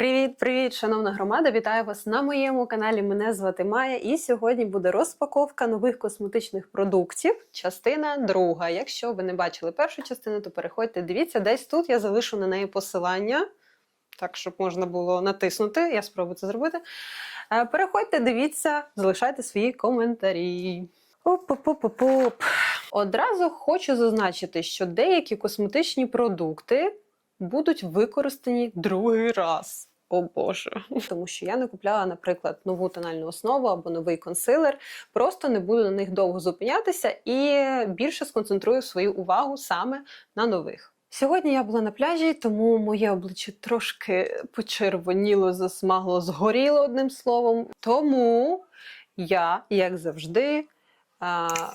Привіт, привіт, шановна громада! Вітаю вас на моєму каналі. Мене звати Майя, і сьогодні буде розпаковка нових косметичних продуктів. Частина друга. Якщо ви не бачили першу частину, то переходьте. Дивіться, десь тут я залишу на неї посилання, так щоб можна було натиснути. Я спробую це зробити. Е, Переходьте, дивіться, залишайте свої коментарі. Оп-оп-оп-оп. Одразу хочу зазначити, що деякі косметичні продукти будуть використані другий раз. О Боже, тому що я не купляла, наприклад, нову тональну основу або новий консилер. Просто не буду на них довго зупинятися і більше сконцентрую свою увагу саме на нових. Сьогодні я була на пляжі, тому моє обличчя трошки почервоніло, засмагло, згоріло одним словом. Тому я, як завжди,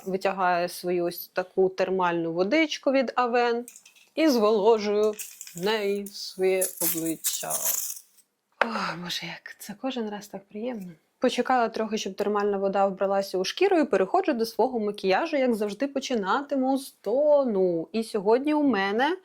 витягаю свою ось таку термальну водичку від Авен і зволожую в неї своє обличчя. Ой, боже, як це кожен раз так приємно. Почекала трохи, щоб термальна вода вбралася у шкіру, і переходжу до свого макіяжу, як завжди, починатиму з тону. І сьогодні у мене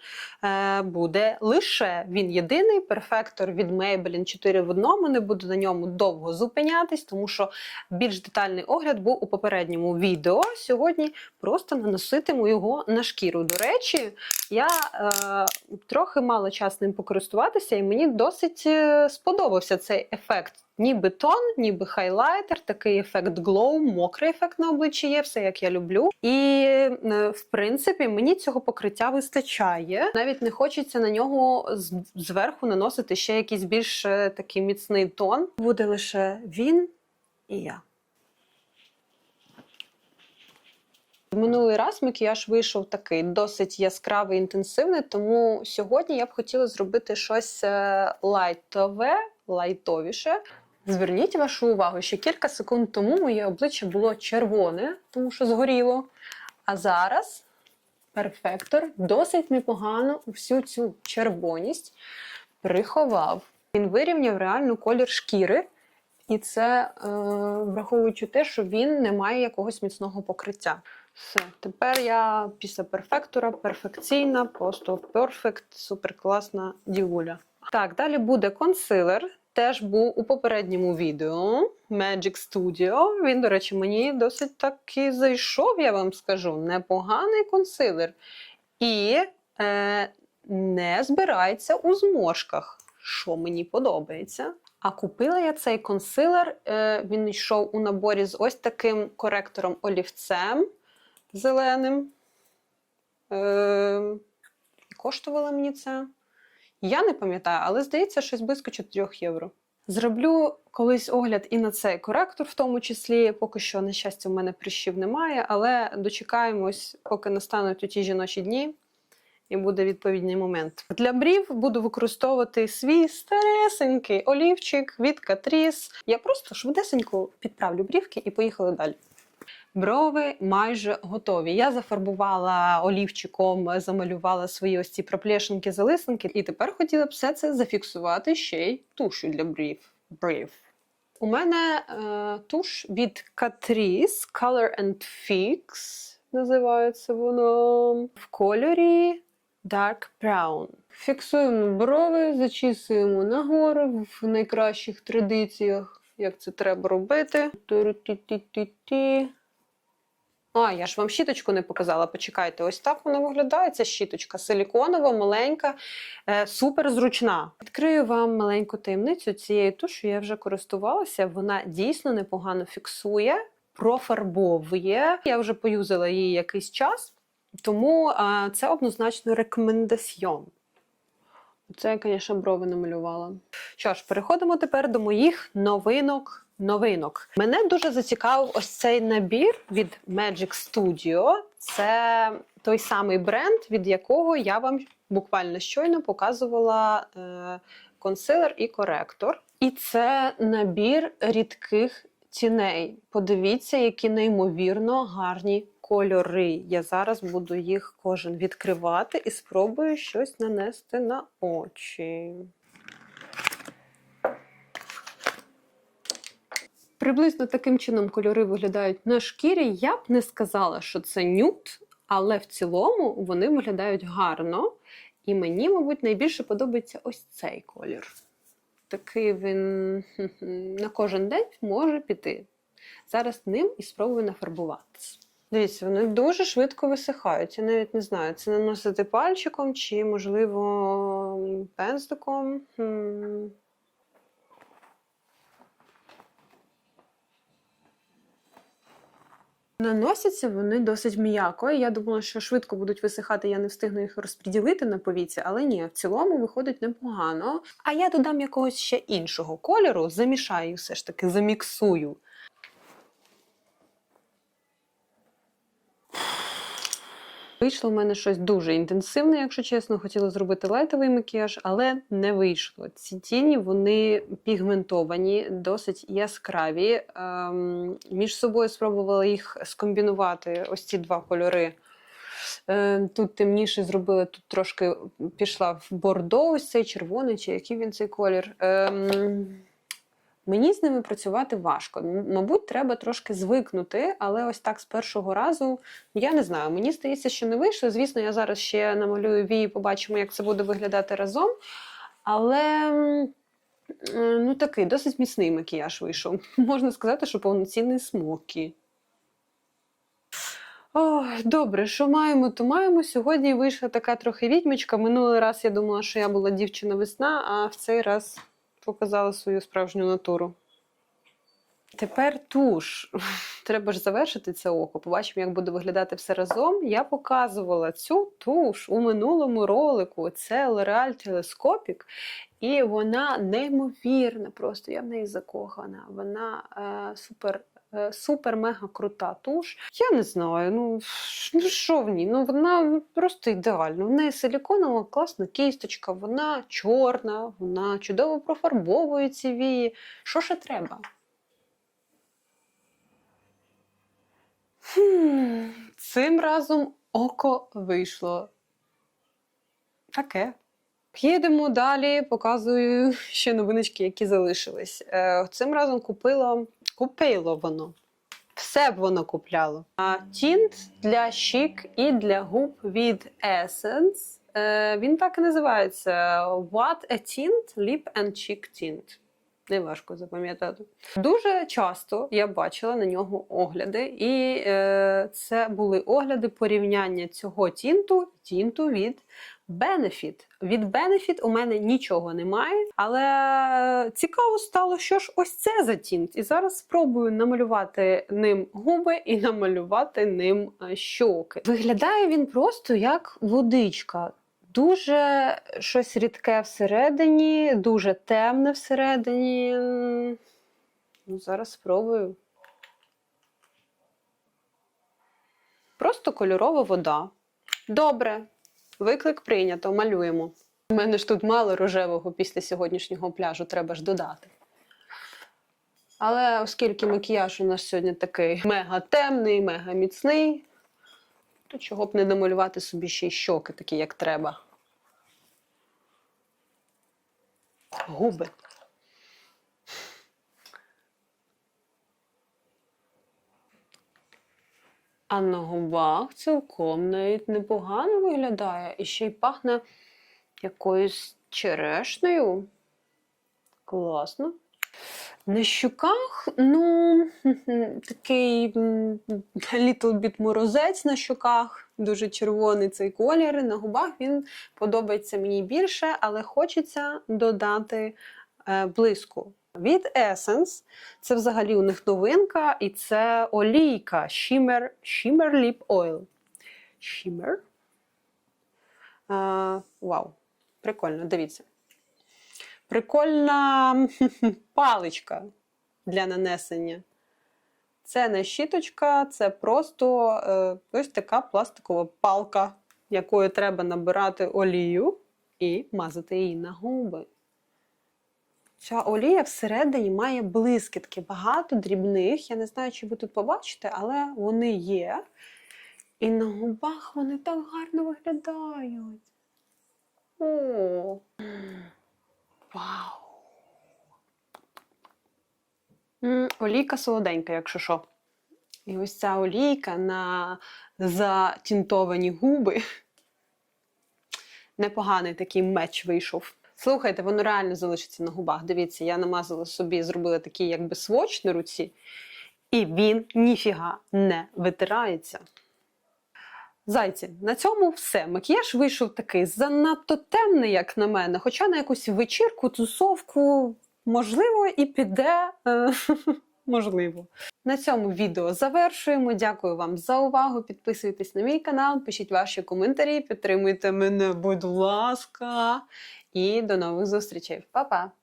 е, буде лише він єдиний перфектор від Maybelline 4 в одному. Не буду на ньому довго зупинятись, тому що більш детальний огляд був у попередньому відео. Сьогодні просто наноситиму його на шкіру. До речі, я е, трохи мала час ним покористуватися, і мені досить е, сподобався цей ефект. Ніби тон, ніби хайлайтер, такий ефект глоу, мокрий ефект на обличчі є, все як я люблю. І е, в принципі мені цього покриття вистачає. Навіть не хочеться на нього зверху наносити ще якийсь більш е, такий міцний тон. Буде лише він і я. В Минулий раз макіяж вийшов такий досить яскравий, інтенсивний, тому сьогодні я б хотіла зробити щось е, лайтове, лайтовіше. Зверніть вашу увагу, що кілька секунд тому моє обличчя було червоне, тому що згоріло. А зараз перфектор досить непогано всю цю червоність приховав. Він вирівняв реально колір шкіри. І це е, враховуючи те, що він не має якогось міцного покриття. Все, тепер я після перфектора перфекційна, просто перфект, суперкласна дівуля. Так, далі буде консилер. Теж був у попередньому відео Magic Studio. Він, до речі, мені досить таки зайшов, я вам скажу. Непоганий консилер. І е, не збирається у зморшках, що мені подобається. А купила я цей консилер. Е, він йшов у наборі з ось таким коректором олівцем зеленим. Е, коштувало мені це. Я не пам'ятаю, але здається, щось близько 4 євро. Зроблю колись огляд і на цей коректор, в тому числі. Поки що, на щастя, в мене прищів немає, але дочекаємось, поки настануть у ті жіночі дні, і буде відповідний момент. Для брів буду використовувати свій старесенький олівчик від Catrice. Я просто швидесенько підправлю брівки і поїхали далі. Брови майже готові. Я зафарбувала олівчиком, замалювала свої ось ці проплешинки, залисинки, і тепер хотіла б все це зафіксувати ще й тушу для брів. брів. У мене е, туш від Catrice Color and Fix, називається воно в кольорі Dark Brown. Фіксуємо брови, зачісуємо нагору в найкращих традиціях, як це треба робити. А, я ж вам щіточку не показала. Почекайте, ось так вона виглядає. Ця щіточка силіконова, маленька, е, супер зручна. Відкрию вам маленьку таємницю цієї тушу. Я вже користувалася. Вона дійсно непогано фіксує, профарбовує. Я вже поюзала її якийсь час, тому е, це однозначно рекомендаціон. Це я, звісно, брови намалювала. Що ж, переходимо тепер до моїх новинок. Новинок. Мене дуже зацікавив ось цей набір від Magic Studio. Це той самий бренд, від якого я вам буквально щойно показувала е, консилер і коректор. І це набір рідких тіней. Подивіться, які неймовірно гарні кольори. Я зараз буду їх кожен відкривати і спробую щось нанести на очі. Приблизно таким чином кольори виглядають на шкірі. Я б не сказала, що це нюд, але в цілому вони виглядають гарно. І мені, мабуть, найбільше подобається ось цей колір. такий він на кожен день може піти. Зараз ним і спробую нафарбуватися. Дивіться, вони дуже швидко висихають. Я навіть не знаю, це наносити пальчиком чи, можливо, пензликом. Наносяться вони досить м'яко. Я думала, що швидко будуть висихати, я не встигну їх розподілити на повіці, але ні, в цілому виходить непогано. А я додам якогось ще іншого кольору, замішаю все ж таки, заміксую. Вийшло в мене щось дуже інтенсивне, якщо чесно. Хотіла зробити лайтовий макіяж, але не вийшло. Ці тіні вони пігментовані, досить яскраві. Ем, між собою спробувала їх скомбінувати, ось ці два кольори. Е, Тут темніше зробила, тут трошки пішла в бордо, ось цей червоний, чи який він цей колір. Ем, Мені з ними працювати важко. Мабуть, треба трошки звикнути, але ось так з першого разу я не знаю. Мені здається, що не вийшло. Звісно, я зараз ще намалюю вії, побачимо, як це буде виглядати разом. Але е, ну такий досить міцний макіяж вийшов. Можна сказати, що повноцінний смокі. Ой, добре, що маємо, то маємо. Сьогодні вийшла така трохи відьмочка. Минулий раз я думала, що я була дівчина весна, а в цей раз показала свою справжню натуру. Тепер туш. Треба ж завершити це око. Побачимо, як буде виглядати все разом. Я показувала цю туш у минулому ролику. Це L'Oreal Телескопік. І вона неймовірна. Просто я в неї закохана. Вона е, супер. Е, Супер мега крута туш. Я не знаю, ну ну що в ній? Ну вона просто ідеальна. В неї силіконова класна кісточка, вона чорна, вона чудово профарбовує ці вії. Що ще треба? Хм, цим разом око вийшло. Таке. Їдемо далі, показую ще новиночки, які залишились. Е, цим разом купила, купило воно. Все б воно купляло. А тінт для щік і для губ від Essence. Е, він так і називається What a Tint Lip and Cheek Tint. Неважко запам'ятати. Дуже часто я бачила на нього огляди, і е, це були огляди порівняння цього тінту тінту від Benefit. Від Benefit у мене нічого немає, але цікаво стало, що ж ось це за тінт. І зараз спробую намалювати ним губи і намалювати ним е, щоки. Виглядає він просто як водичка. Дуже щось рідке всередині, дуже темне всередині. Ну, зараз спробую. Просто кольорова вода. Добре, виклик прийнято, малюємо. У мене ж тут мало рожевого після сьогоднішнього пляжу, треба ж додати. Але оскільки макіяж у нас сьогодні такий мега темний, мега міцний, то чого б не домалювати собі ще й щоки, такі, як треба. Губи. А на губах цілком навіть непогано виглядає. І ще й пахне якоюсь черешнею. Класно. На щоках, ну, такий little bit морозець на щоках, дуже червоний цей колір. На губах він подобається мені більше, але хочеться додати е, блиску. Від Essence це взагалі у них новинка, і це олійка Shimmer, Shimmer Lip Oil. Shimmer. А, вау, прикольно, дивіться. Прикольна паличка для нанесення. Це не щіточка, це просто е, ось така пластикова палка, якою треба набирати олію і мазати її на губи. Ця олія всередині має блискітки, багато дрібних. Я не знаю, чи ви тут побачите, але вони є. І на губах вони так гарно виглядають. О! Вау! Олійка солоденька, якщо що. І ось ця олійка на затінтовані губи. Непоганий такий меч вийшов. Слухайте, воно реально залишиться на губах. Дивіться, я намазала собі, зробила такий якби сводч на руці, і він ніфіга не витирається. Зайці, на цьому все. Макіяж вийшов такий занадто темний, як на мене. Хоча на якусь вечірку, тусовку, можливо, і піде. Можливо. На цьому відео завершуємо. Дякую вам за увагу. Підписуйтесь на мій канал, пишіть ваші коментарі, підтримуйте мене, будь ласка. І до нових зустрічей. Па-па!